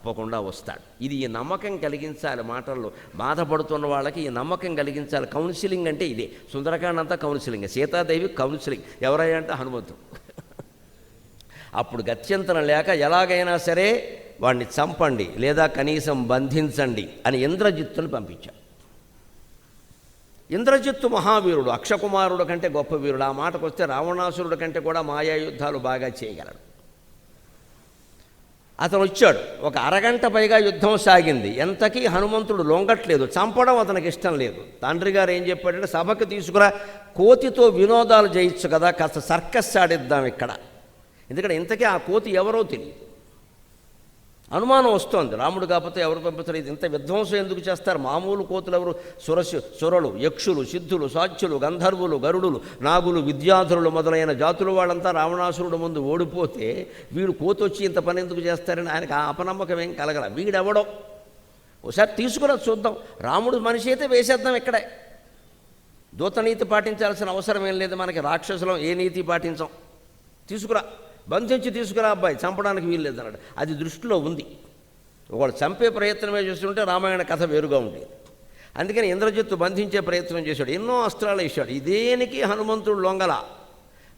తప్పకుండా వస్తాడు. ఇది ఈ నమ్మకం కలిగించాలి మాటల్లో. బాధపడుతున్న వాళ్ళకి ఈ నమ్మకం కలిగించాలి. కౌన్సిలింగ్ అంటే ఇదే. సుందరకాండ అంతా కౌన్సిలింగ్. సీతాదేవి కౌన్సిలింగ్. ఎవరయ్యా అంటే హనుమంతుడు అప్పుడు గత్యంతరం లేక ఎలాగైనా సరే వాడిని చంపండి లేదా కనీసం బంధించండి అని ఇంద్రజిత్తుని పంపించాడు. ఇంద్రజిత్తు మహావీరుడు అక్షకుమారుడు కంటే గొప్ప వీరుడు. ఆ మాటకు వస్తే రావణాసురుడు కంటే కూడా మాయా యుద్ధాలు బాగా చేయగలడు. అతను వచ్చాడు. ఒక అరగంట పైగా యుద్ధం సాగింది. ఎంతకీ హనుమంతుడు లొంగట్లేదు. చంపడం అతనికి ఇష్టం లేదు. తండ్రి గారు ఏం చెప్పాడంటే సభకు తీసుకురా కోతితో వినోదాలు చేయొచ్చు కదా కాస్త సర్కస్ ఆడిద్దాం ఇక్కడ. ఎందుకంటే ఇంతకీ ఆ కోతి ఎవరో తెలియదు. అనుమానం వస్తోంది. రాముడు కాకపోతే ఎవరు పంపిస్తారు? ఇది ఇంత విధ్వంసం ఎందుకు చేస్తారు? మామూలు కోతులు ఎవరు? సురసు సురలు యక్షులు సిద్ధులు సాధ్యులు గంధర్వులు గరుడులు నాగులు విద్యాధరులు మొదలైన జాతులు వాళ్ళంతా రావణాసురుడు ముందు ఓడిపోతే వీడు కోతొచ్చి వచ్చి ఇంత పని ఎందుకు చేస్తారని ఆయనకు ఆ అపనమ్మకం ఏం కలగల. వీడెవడో? ఒకసారి తీసుకురా చూద్దాం. రాముడు మనిషి అయితే వేసేద్దాం ఇక్కడే. దూతనీతి పాటించాల్సిన అవసరం ఏం లేదు మనకి. రాక్షసులం ఏ నీతి పాటించాం. తీసుకురా. బంధించి తీసుకురా అబ్బాయి చంపడానికి వీలు లేదన్నాడు. అది దృష్టిలో ఉంది. ఒకడు చంపే ప్రయత్నమే చేస్తుంటే రామాయణ కథ వేరుగా ఉండేది. అందుకని ఇంద్రజిత్తు బంధించే ప్రయత్నం చేశాడు. ఎన్నో అస్త్రాలు వేశాడు. ఇదేనికి హనుమంతుడు లొంగల.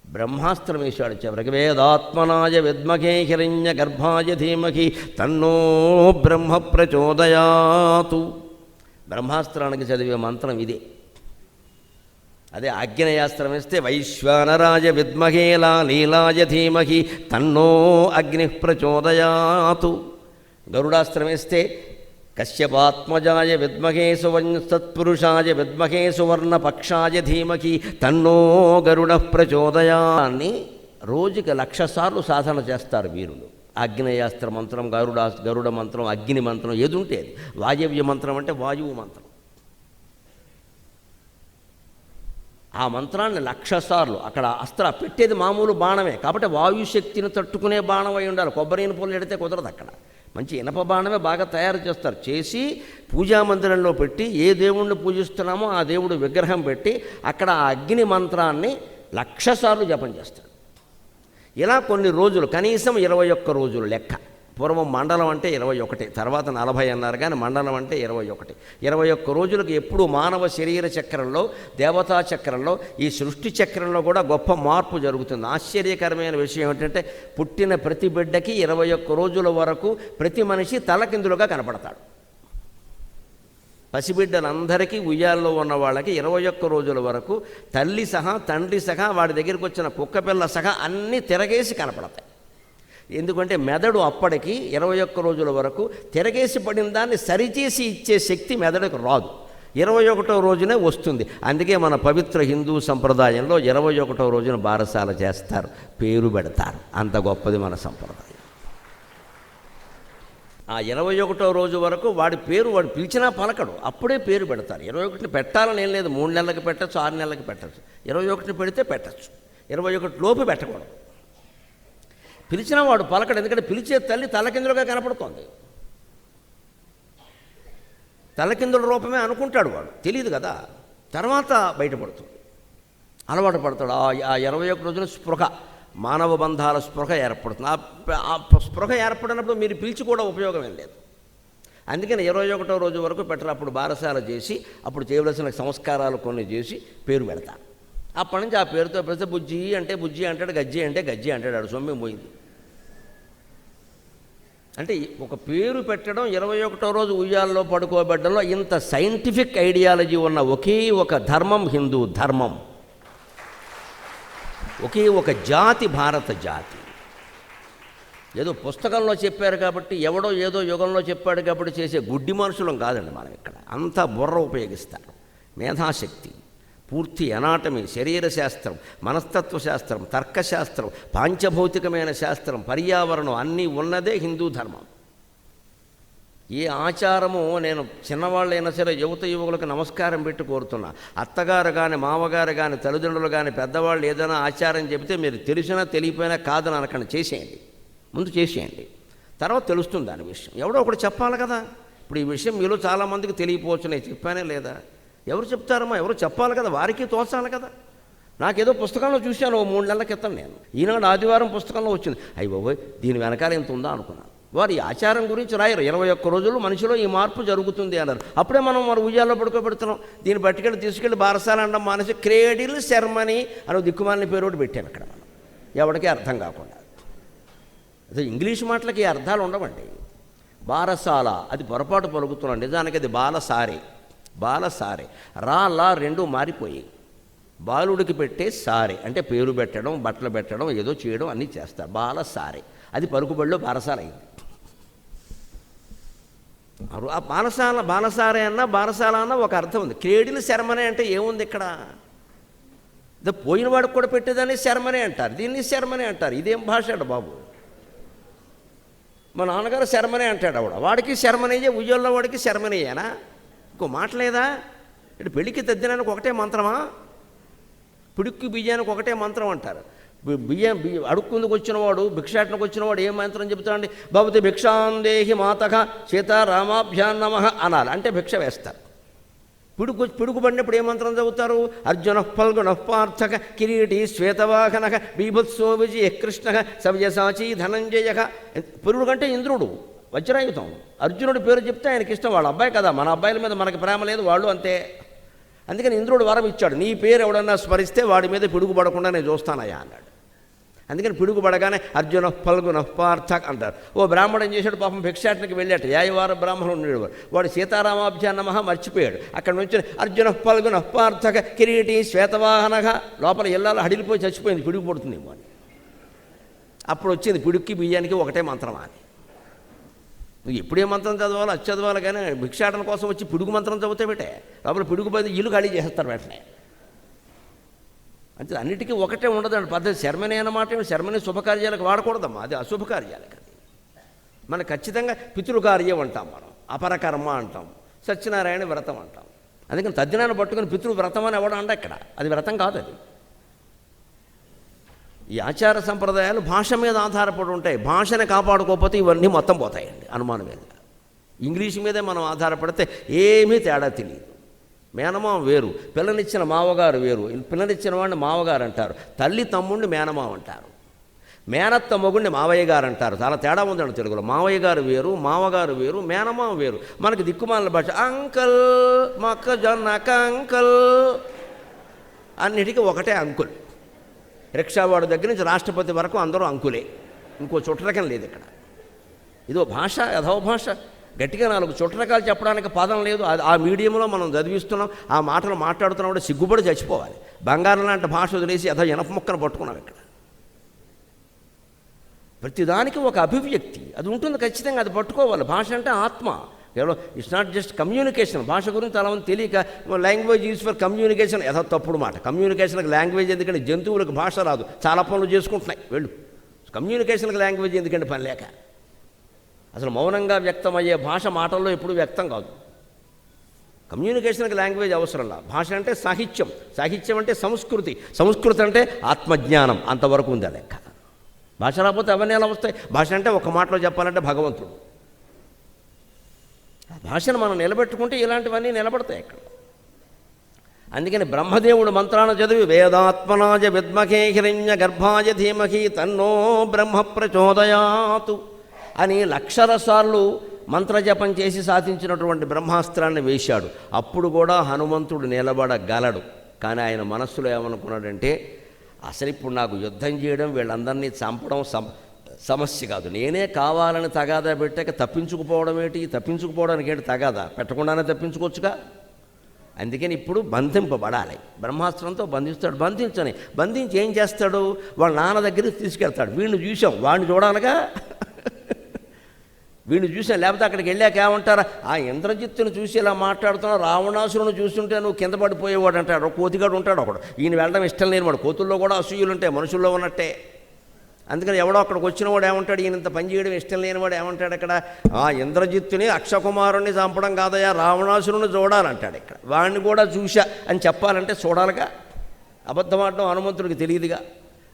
బ్రహ్మాస్త్రం వేశాడు చివరికి. వేదాత్మనాయ విద్మకే హిరణ్య గర్భాయ ధీమహి తన్నో బ్రహ్మ ప్రచోదయాతు. బ్రహ్మాస్త్రానికి చదివే మంత్రం ఇదే. అదే ఆగ్నేయాస్త్రం వేస్తే వైశ్వానరాజ విద్మహేలా లీలాయ ధీమహి తన్నో అగ్ని ప్రచోదయాతు. గరుడాస్త్రం వేస్తే కశ్యపాత్మజాయ విద్మహే సువన్సత్పురుషాయ విద్మహే సువర్ణపక్షాయ ధీమహి తన్నో గరుడ ప్రచోదయాన్ని రోజుకి లక్ష సార్లు సాధన చేస్తారు వీరులు. ఆగ్నేయాస్త్ర మంత్రం గరుడా గరుడ మంత్రం అగ్ని మంత్రం ఏది ఉంటే వాయవ్య మంత్రం అంటే వాయువు మంత్రం. ఆ మంత్రాన్ని లక్షసార్లు అక్కడ అస్త్ర పెట్టేది మామూలు బాణమే. కాబట్టి వాయుశక్తిని తట్టుకునే బాణం అయి ఉండాలి. కొబ్బరి ఇనుపలు ఎడితే కుదరదు అక్కడ. మంచి ఇనప బాణమే బాగా తయారు చేస్తారు. చేసి పూజా మందిరంలో పెట్టి ఏ దేవుణ్ణి పూజిస్తున్నామో ఆ దేవుడు విగ్రహం పెట్టి అక్కడ ఆ అగ్ని మంత్రాన్ని లక్షసార్లు జపం చేస్తాడు. ఇలా కొన్ని రోజులు కనీసం ఇరవై ఒక్క రోజులు లెక్క. పూర్వం మండలం అంటే ఇరవై ఒకటి తర్వాత నలభై అన్నారు కానీ మండలం అంటే ఇరవై ఒకటి. ఇరవై ఒక్క రోజులకు ఎప్పుడు మానవ శరీర చక్రంలో దేవతా చక్రంలో ఈ సృష్టి చక్రంలో కూడా గొప్ప మార్పు జరుగుతుంది. ఆశ్చర్యకరమైన విషయం ఏంటంటే పుట్టిన ప్రతి బిడ్డకి ఇరవై ఒక్క రోజుల వరకు ప్రతి మనిషి తలకిందులుగా కనపడతాడు. పసిబిడ్డలందరికీ ఉయ్యాల్లో ఉన్న వాళ్ళకి ఇరవై ఒక్క రోజుల వరకు తల్లి సహా తండ్రి సహా వాడి దగ్గరికి వచ్చిన కుక్కపిల్ల సహా అన్నీ తిరగేసి కనపడతాయి. ఎందుకంటే మెదడు అప్పటికి ఇరవై ఒక్క రోజుల వరకు తిరగేసి పడిన దాన్ని సరిచేసి ఇచ్చే శక్తి మెదడుకు రాదు. ఇరవై ఒకటో రోజునే వస్తుంది. అందుకే మన పవిత్ర హిందూ సంప్రదాయంలో ఇరవై ఒకటో రోజున బారసాల చేస్తారు. పేరు పెడతారు. అంత గొప్పది మన సంప్రదాయం. ఆ ఇరవై ఒకటో రోజు వరకు వాడి పేరు వాడు పిలిచినా పలకడు. అప్పుడే పేరు పెడతారు. ఇరవై ఒకటిని పెట్టాలని ఏం లేదు. మూడు నెలలకు పెట్టచ్చు ఆరు నెలలకు పెట్టచ్చు. ఇరవై ఒకటిని పెడితే పెట్టచ్చు. ఇరవై ఒకటి లోపు పెట్టకూడదు. పిలిచినా వాడు పలకడు ఎందుకంటే పిలిచే తల్లి తలకిందులుగా కనపడుతోంది. తలకిందుల రూపమే అనుకుంటాడు వాడు తెలియదు కదా. తర్వాత బయటపడుతుంది. అలవాటు పడతాడు. ఆ ఇరవై ఒక్క రోజుల స్పృహ మానవ బంధాల స్పృహ ఏర్పడుతుంది. ఆ స్పృహ ఏర్పడినప్పుడు మీరు పిలిచి కూడా ఉపయోగం ఏం లేదు. అందుకని ఇరవై ఒకటో రోజు వరకు పెట్టరు. అప్పుడు బారసాల చేసి అప్పుడు చేయవలసిన సంస్కారాలు కొన్ని చేసి పేరు పెడతాను అప్పటి నుంచి ఆ పేరుతో పెడితే బుజ్జి అంటే బుజ్జి అంటాడు గజ్జి అంటే గజ్జి అంటాడు. సొమ్మి పోయింది. అంటే ఒక పేరు పెట్టడం ఇరవై ఒకటో రోజు ఉయ్యాల్లో పడుకోబెట్టడంలో ఇంత సైంటిఫిక్ ఐడియాలజీ ఉన్న ఒకే ఒక ధర్మం హిందూ ధర్మం. ఒకే ఒక జాతి భారత జాతి. ఏదో పుస్తకంలో చెప్పారు కాబట్టి ఎవడో ఏదో యుగంలో చెప్పాడు కాబట్టి చేసే గుడ్డి మనుషులం కాదండి మనం ఇక్కడ. అంతా బుర్ర ఉపయోగిస్తారు. మేధాశక్తి. పూర్తి అనాటమీ శరీర శాస్త్రం మనస్తత్వ శాస్త్రం తర్కశాస్త్రం పాంచభౌతికమైన శాస్త్రం పర్యావరణం అన్నీ ఉన్నదే హిందూ ధర్మం. ఏ ఆచారము నేను చిన్నవాళ్ళైనా సరే యువత యువకులకు నమస్కారం పెట్టి కోరుతున్నా. అత్తగారు కానీ మామగారు కానీ తల్లిదండ్రులు కానీ పెద్దవాళ్ళు ఏదైనా ఆచారం చెబితే మీరు తెలిసినా తెలియపోయినా కాదని అనకండి. చేసేయండి. ముందు చేసేయండి. తర్వాత తెలుస్తుంది దాని విషయం. ఎవడో ఒకటి చెప్పాలి కదా. ఇప్పుడు ఈ విషయం మీలో చాలామందికి తెలియపోవచ్చు నేను చెప్పానే లేదా? ఎవరు చెప్తారమ్మా? ఎవరు చెప్పాలి కదా? వారికి తోచాలి కదా. నాకేదో పుస్తకంలో చూశాను ఓ మూడు నెలల క్రితం నేను. ఈనాడు ఆదివారం పుస్తకంలో వచ్చింది. అయ్యి బాబోయ్ దీని వెనకాల ఎంత ఉందా అనుకున్నాను. వారు ఈ ఆచారం గురించి రాయరు. ఇరవై ఒక్క రోజులు మనిషిలో ఈ మార్పు జరుగుతుంది అన్నారు. అప్పుడే మనం మన ఉయ్యాల్లో పడుకోబెడుతున్నాం. దీన్ని పట్టుకెళ్ళి తీసుకెళ్ళి బారసాల అనడం మానేసి క్రేడిల్ శర్మని అని దిక్కుమాలని పేరు ఒకటి పెట్టాను ఇక్కడ మనం. ఎవరికి అర్థం కాకుండా. అదే ఇంగ్లీష్ మాటలకి అర్థాలు ఉండవండి. బారసాల అది పొరపాటు పలుకుతున్నాం. నిజానికి అది బాలసారి. బాలసారే రా లా రెండు మారిపోయి. బాలుడికి పెట్టే సారే. అంటే పేరు పెట్టడం బట్టలు పెట్టడం ఏదో చేయడం అన్నీ చేస్తారు బాలసారే అది పలుకుబడిలో బారసాల ఆ బాలసాల బాలసారే అన్న బాలసాల అన్న ఒక అర్థం ఉంది. క్రేడిన శర్మనే అంటే ఏముంది ఇక్కడ? ఇదో పోయిన వాడికి కూడా పెట్టేదాన్ని శర్మనే అంటారు. దీన్ని శర్మనే అంటారు. ఇదేం భాష అంట బాబు? మా నాన్నగారు శర్మనే అంటాడు ఆవిడ. వాడికి శర్మనయ్యే ఉయ్యోళ్ళ వాడికి శర్మనయ్యేనా? ఇంకో మాట లేదా ఇటు పెళ్ళికి తద్దినానికి ఒకటే మంత్రమా? పిడుక్కి బియ్యానికి ఒకటే మంత్రం అంటారు. బియ్యం బియ్యం అడుక్కుందుకు వచ్చినవాడు భిక్షాటనకు వచ్చినవాడు ఏ మంత్రం చెబుతాడండి? భవతి భిక్షాందేహి మాతక సీతారామాభ్యాన్నమ అనాలి. అంటే భిక్ష వేస్తారు. పిడుకు పిడుగు పడినప్పుడు ఏ మంత్రం చదువుతారు? అర్జున ఫల్గుణ పార్థక కిరీటి శ్వేతవాహనక బీభత్సో విజయ కృష్ణ సవ్యసాచి ధనంజయ. పురుడు కంటే ఇంద్రుడు. వజ్రాయుధం. అర్జునుడి పేరు చెప్తే ఆయనకి ఇష్టం. వాళ్ళ అబ్బాయి కదా మన అబ్బాయిల మీద మనకి ప్రేమ లేదు వాళ్ళు అంతే. అందుకని ఇంద్రుడు వరం ఇచ్చాడు. నీ పేరు ఎవడన్నా స్మరిస్తే వాడి మీద పిడుగు పడకుండా నేను చూస్తానయ్యా అన్నాడు. అందుకని పిడుగు పడగానే అర్జున పల్గున పార్థ అంటారు. ఓ బ్రాహ్మణం చేశాడు? పాపం భిక్షాటనికి వెళ్ళాడు. యాయవార బ్రాహ్మణుడు ఉండేవాడు వాడు సీతారామాభ్యాన్ నమః మర్చిపోయాడు. అక్కడ నుంచి అర్జున పల్గున పార్థక కిరీటి శ్వేతవాహనగా లోపల ఇళ్ళలో హడిలిపోయి చచ్చిపోయింది. పిడుగు పడుతుందేమో అని. అప్పుడు వచ్చింది పిడుక్కి బియ్యానికి ఒకటే మంత్రం అని నువ్వు ఎప్పుడే మంత్రం చదవాలో అది చదవాలి కానీ భిక్షాటన కోసం వచ్చి పిడుగు మంత్రం చదివితే పెట్టే లోపల పిడుగు పోయింది ఇల్లు ఖాళీ చేసేస్తారు వెంటనే. అంతే అన్నిటికీ ఒకటే ఉండదండి పద్ధతి శర్మనే అన్నమాట శర్మని శుభకార్యాలకు వాడకూడదమ్మా. అది అశుభకార్యాలకు అది. మనకు ఖచ్చితంగా పితృకార్యం అంటాం మనం. అపరకర్మ అంటాం. సత్యనారాయణ వ్రతం అంటాం. అందుకని తద్దినాన్ని పట్టుకుని పితృ వ్రతం అని ఎవడం అండ ఇక్కడ అది వ్రతం కాదు అది. ఈ ఆచార సంప్రదాయాలు భాష మీద ఆధారపడి ఉంటాయి. భాషని కాపాడుకోకపోతే ఇవన్నీ మొత్తం పోతాయండి. అనుమానం మీద ఇంగ్లీష్ మీదే మనం ఆధారపడితే ఏమీ తేడా తెలియదు మేనమామ వేరు పిల్లనిచ్చిన మావగారు వేరు. పిల్లనిచ్చిన వాడిని మావగారు అంటారు. తల్లి తమ్ముడిని మేనమామ అంటారు. మేనత్త మొగుడిని మావయ్య గారు అంటారు. చాలా తేడా ఉందండి తెలుగులో. మావయ్య గారు వేరు మావగారు వేరు మేనమామ వేరు. మనకి దిక్కుమాల భాష అంకల్ మొక్కజొన్న అంకల్ అన్నిటికీ ఒకటే అంకుల్. రిక్షావాడు దగ్గర నుంచి రాష్ట్రపతి వరకు అందరూ అంకులే. ఇంకో చుట్టరకం లేదు ఇక్కడ. ఇదో భాష యథో భాష. గట్టిగా నాలుగు చుట్టరకాలు చెప్పడానికి పదం లేదు. అది ఆ మీడియంలో మనం చదివిస్తున్నాం ఆ మాటలు మాట్లాడుతున్నాం కూడా సిగ్గుపడి చచ్చిపోవాలి. బంగారం లాంటి భాష వదిలేసి యథో ఇనప మొక్కను పట్టుకున్నాం ఇక్కడ. ప్రతిదానికి ఒక అభివ్యక్తి. అది ఉంటుంది ఖచ్చితంగా అది పట్టుకోవాలి. భాష అంటే ఆత్మ. కేవలం ఇట్స్ నాట్ జస్ట్ కమ్యూనికేషన్ భాష గురించి చాలా మంది తెలియక లాంగ్వేజ్ యూజ్ ఫర్ కమ్యూనికేషన్ యథా తప్పుడు మాట. కమ్యూనికేషన్కి లాంగ్వేజ్ ఎందుకంటే జంతువులకు భాష రాదు. చాలా పనులు చేసుకుంటున్నాయి. వెళ్ళు. కమ్యూనికేషన్కి లాంగ్వేజ్ ఎందుకంటే పని లేక. అసలు మౌనంగా వ్యక్తమయ్యే భాష మాటల్లో ఎప్పుడు వ్యక్తం కాదు. కమ్యూనికేషన్కి లాంగ్వేజ్ అవసరంలా భాష అంటే సాహిత్యం. సాహిత్యం అంటే సంస్కృతి. సంస్కృతి అంటే ఆత్మజ్ఞానం. అంతవరకు ఉంది ఆ లెక్క? భాష రాకపోతే అవన్నీ ఎలా వస్తాయి? భాష అంటే ఒక మాటలో చెప్పాలంటే భగవంతుడు. భాషను మనం నిలబెట్టుకుంటే ఇలాంటివన్నీ నిలబడతాయి ఇక్కడ అందుకని బ్రహ్మదేవుడు మంత్రాన్ని చదివి వేదాత్మనాజ విద్మహే హిరణ్య గర్భాయ ధీమహి తన్నో బ్రహ్మ ప్రచోదయాతు అని లక్షల సార్లు మంత్రజపం చేసి సాధించినటువంటి బ్రహ్మాస్త్రాన్ని వేశాడు. అప్పుడు కూడా హనుమంతుడు నిలబడగలడు. కానీ ఆయన మనస్సులో ఏమనుకున్నాడంటే అసలు ఇప్పుడు నాకు యుద్ధం చేయడం వీళ్ళందరినీ చంపడం సమస్య కాదు. నేనే కావాలని తగాదా పెట్టాక తప్పించుకుపోవడం ఏంటి? తప్పించుకుపోవడానికి ఏంటి తగాదా? పెట్టకుండానే తప్పించుకోవచ్చుగా? అందుకని ఇప్పుడు బంధింపబడాలి. బ్రహ్మాస్త్రంతో బంధిస్తాడు. బంధించని బంధించి ఏం చేస్తాడు? వాళ్ళ నాన్న దగ్గరికి తీసుకెళ్తాడు. వీడిని చూసాం వాడిని చూడాలిగా? వీడిని చూసాం లేకపోతే అక్కడికి వెళ్ళాక ఏమంటారా? ఆ ఇంద్రజిత్తును చూసి ఇలా మాట్లాడుతున్నా రావణాసురుని చూస్తుంటే నువ్వు కింద పడిపోయేవాడు అంటాడు. ఒక కోతిగాడు ఉంటాడు ఒకడు ఈయన వెళ్ళడం ఇష్టం లేని వాడు కోతుల్లో కూడా అసూయులు ఉంటాయి. మనుషుల్లో ఉన్నట్టే. అందుకని ఎవడో అక్కడికి వచ్చిన వాడు ఏమంటాడు ఈయనంత పని చేయడం ఇష్టం లేనివాడు ఏమంటాడు అక్కడ? ఆ ఇంద్రజిత్తుని అక్షకుమారుణ్ణి చంపడం కాదయా రావణాసురుని చూడాలంటాడు ఇక్కడ. వాడిని కూడా చూశా అని చెప్పాలంటే చూడాలిగా? అబద్ధమాడడం హనుమంతుడికి తెలియదుగా?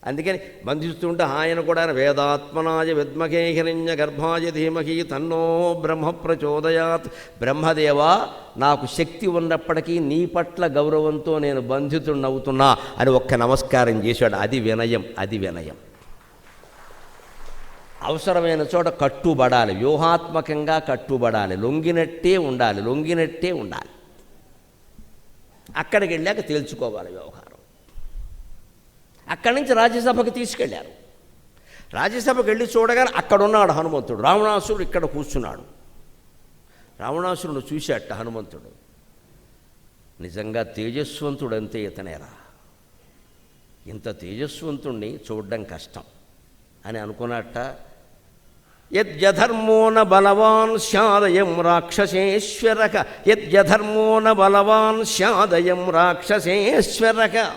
అందుకని బంధిస్తుంటే ఆయన కూడా వేదాత్మనాయ విద్మకే హిరణ్య గర్భాయ ధీమహి తన్నో బ్రహ్మ ప్రచోదయాత్. బ్రహ్మదేవా నాకు శక్తి ఉన్నప్పటికీ నీ పట్ల గౌరవంతో నేను బంధితుడినవుతున్నా అని ఒక్క నమస్కారం చేశాడు. అది వినయం అది వినయం. అవసరమైన చోట కట్టుబడాలి. వ్యూహాత్మకంగా కట్టుబడాలి. లొంగినట్టే ఉండాలి. లొంగినట్టే ఉండాలి. అక్కడికి వెళ్ళాక తేల్చుకోవాలి వ్యవహారం. అక్కడి నుంచి రాజ్యసభకు తీసుకెళ్ళారు. రాజ్యసభకి వెళ్ళి చూడగానే అక్కడున్నాడు హనుమంతుడు. రావణాసురుడు ఇక్కడ కూర్చున్నాడు. రావణాసురుడు చూశాట హనుమంతుడు. నిజంగా తేజస్వంతుడు అంతే ఇతనేరా. ఇంత తేజస్వంతుణ్ణి చూడడం కష్టం అని అనుకున్నట్ట యద్యధర్మో న బలవాన్ శాదయం రాక్షసేశ్వరక. యద్యధర్మో న బలవాన్ శాదయం రాక్షసేశ్వరక.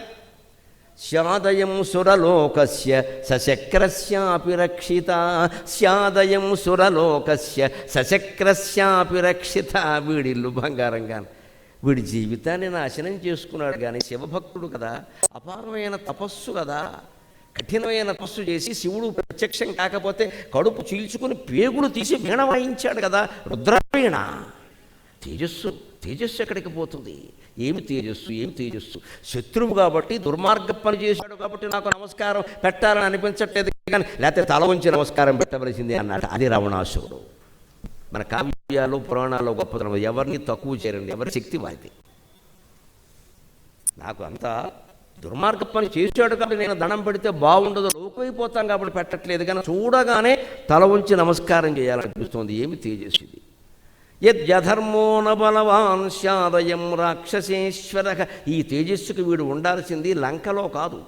శాదయం సురలోకస్య సశక్రస్యాపి రక్షిత. శాదయం సురలోకస్య సశక్రస్యాపి రక్షిత. వీడిల్లు బంగారంగా వీడి జీవితాన్ని నాశనం చేసుకున్నాడు కానీ శివభక్తుడు కదా. అపారమైన తపస్సు కదా. కఠినమైన తపస్సు చేసి శివుడు ప్రత్యక్షం కాకపోతే కడుపు చీల్చుకుని పేగులు తీసి వీణ వాయించాడు కదా రుద్రవీణ తేజస్సు తేజస్సు ఎక్కడికి పోతుంది? ఏమి తేజస్సు ఏమి తేజస్సు? శత్రువు కాబట్టి దుర్మార్గ పని చేశాడు కాబట్టి నాకు నమస్కారం పెట్టాలని అనిపించట్లేదు కానీ లేకపోతే తల ఉంచి నమస్కారం పెట్టవలసిందే అన్నాడు అది రావణాసురుడు మన కావ్యాలు పురాణాల్లో గొప్పతనం ఎవరిని తక్కువ చేయరండి ఎవరి శక్తి వారిది. నాకు అంతా దుర్మార్గ పని చేశాడు కాబట్టి నేను దండం పెడితే బాగుండదు లోకైపోతాం కాబట్టి పెట్టట్లేదు. కానీ చూడగానే తల ఉంచి నమస్కారం చేయాలనిపిస్తుంది ఏమి తేజస్విది. యధర్మో నబలవాన్ బలవాన్ శాదయం రాక్షసేశ్వర. ఈ తేజస్సుకు వీడు ఉండాల్సింది లంకలో కాదు.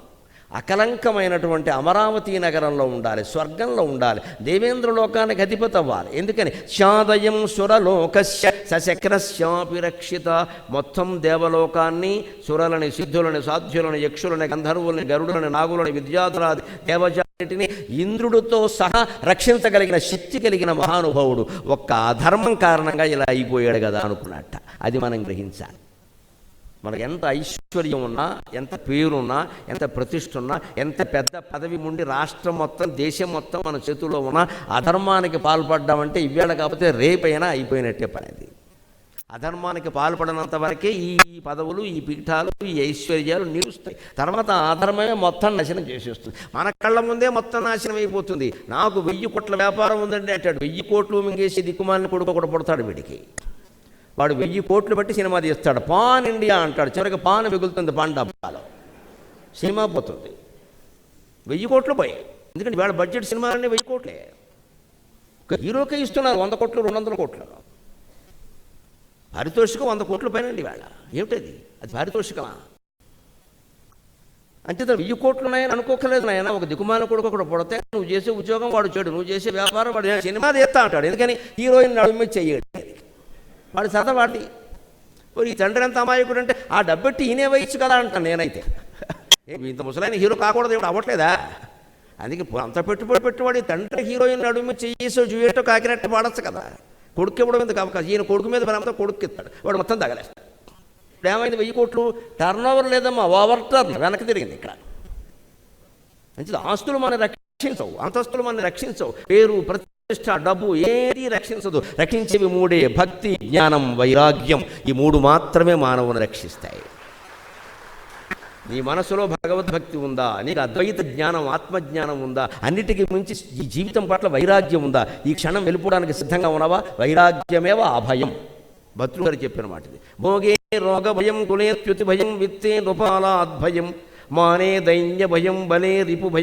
అకలంకమైనటువంటి అమరావతి నగరంలో ఉండాలి స్వర్గంలో ఉండాలి దేవేంద్ర లోకానికి అధిపతి అవ్వాలి ఎందుకని? శాదయం సురలోకస్య సశక్రస్యాపి రక్షిత. మొత్తం దేవలోకాన్ని సురలని సిద్ధులని సాధ్యులని యక్షులని గంధర్వులని గరుడులని నాగులని విద్యాధురాది దేవజాటిని ఇంద్రుడితో సహా రక్షించగలిగిన శక్తి కలిగిన మహానుభావుడు ఒక్క అధర్మం కారణంగా ఇలా అయిపోయాడు కదా అనుకున్నట్ట. అది మనం గ్రహించాలి. మనకు ఎంత ఐశ్వర్యం ఉన్నా ఎంత పేరున్నా ఎంత ప్రతిష్ట ఉన్నా ఎంత పెద్ద పదవి ఉండి రాష్ట్రం మొత్తం దేశం మొత్తం మన చేతుల్లో ఉన్నా అధర్మానికి పాల్పడ్డామంటే ఇవాళ కాకపోతే రేపైనా అయిపోయినట్టే పని అది. అధర్మానికి పాల్పడినంత వరకే ఈ పదవులు ఈ పీఠాలు ఈ ఐశ్వర్యాలు నిలుస్తాయి. తర్వాత అధర్మమే మొత్తం నాశనం చేసేస్తుంది. మన కళ్ళ ముందే మొత్తం నాశనం అయిపోతుంది. నాకు వెయ్యి కోట్ల వ్యాపారం ఉందండి అంటాడు. వెయ్యి కోట్లు మింగేసి దిక్కుమాలిని కొడుకు ఒకడు పుడతాడు వీడికి. వాడు వెయ్యి కోట్లు బట్టి సినిమా తీస్తాడు. పాన్ ఇండియా అంటాడు. చివరికి పాన్ మిగులుతుంది పాన్ డబ్బాలో. సినిమా పోతుంది. వెయ్యి కోట్లు పోయాయి. ఎందుకంటే వాడు బడ్జెట్ సినిమాలన్నీ వెయ్యి కోట్లే. హీరోకే ఇస్తున్నారు వంద కోట్లు రెండు వందల కోట్లు. పారితోషికం వంద కోట్ల పైనండి ఇవాళ. ఏమిటది? అది పారితోషికమా? అంటే తను వెయ్యి కోట్లు ఉన్నాయని అనుకోకలేదు నాయన. ఒక దిగుమాన కొడుకు ఒకడు పుడితే నువ్వు చేసే ఉద్యోగం వాడు చెడు నువ్వు చేసే వ్యాపారం వాడు సినిమా తీస్తా అంటాడు ఎందుకని? హీరోయిన్ నడుమి చెయ్యడు. వాడు సరదా మరి ఈ తండ్రి ఎంత అమాయకుడు అంటే ఆ డబ్బెట్టి ఈయనే వేయచ్చు కదా అంటాను నేనైతే. ఇంత ముసలైన హీరో కాకూడదు ఇప్పుడు అవ్వట్లేదా? అందుకే అంత పెట్టుబడి పెట్టుబడి తండ్రి హీరోయిన్ నడుము చేసో జూయేటో కాకినట్టు పాడచ్చు కదా. కొడుకు ఇవ్వడం ఎందుకు అవకాశం? ఈయన కొడుకు మీద ప్రేమతో కొడుకు ఇస్తాడు. వాడు మొత్తం తగలేస్తాడు. ఇప్పుడు ఏమైంది వెయ్యి కోట్లు. టర్న్ ఓవర్ లేదమ్మా ఓవర్ టర్న్. వెనక్కి తిరిగింది ఇక్కడ. మంచిది. ఆస్తులు మన రక్షించవు. అంతస్తులు మన రక్షించవు. పేరు ప్రతిష్ట డబ్బు ఏది రక్షించదు. రక్షించేవి మూడే భక్తి జ్ఞానం వైరాగ్యం. ఈ మూడు మాత్రమే మానవుని రక్షిస్తాయి. నీ మనసులో భగవద్భక్తి ఉందా? నీకు అద్వైత జ్ఞానం ఆత్మజ్ఞానం ఉందా? అన్నిటికీ మించి ఈ జీవితం పట్ల వైరాగ్యం ఉందా? ఈ క్షణం వెళ్ళిపోవడానికి సిద్ధంగా ఉన్నావా? వైరాగ్యమేవ అభయం. భక్తులు గారు చెప్పిన మాట ఇది భోగే రోగ భయం కులేత్యుతి భయం విత్తే నృపాలాద్భయం మానే దైన్య భయం బలే రిపు భయం.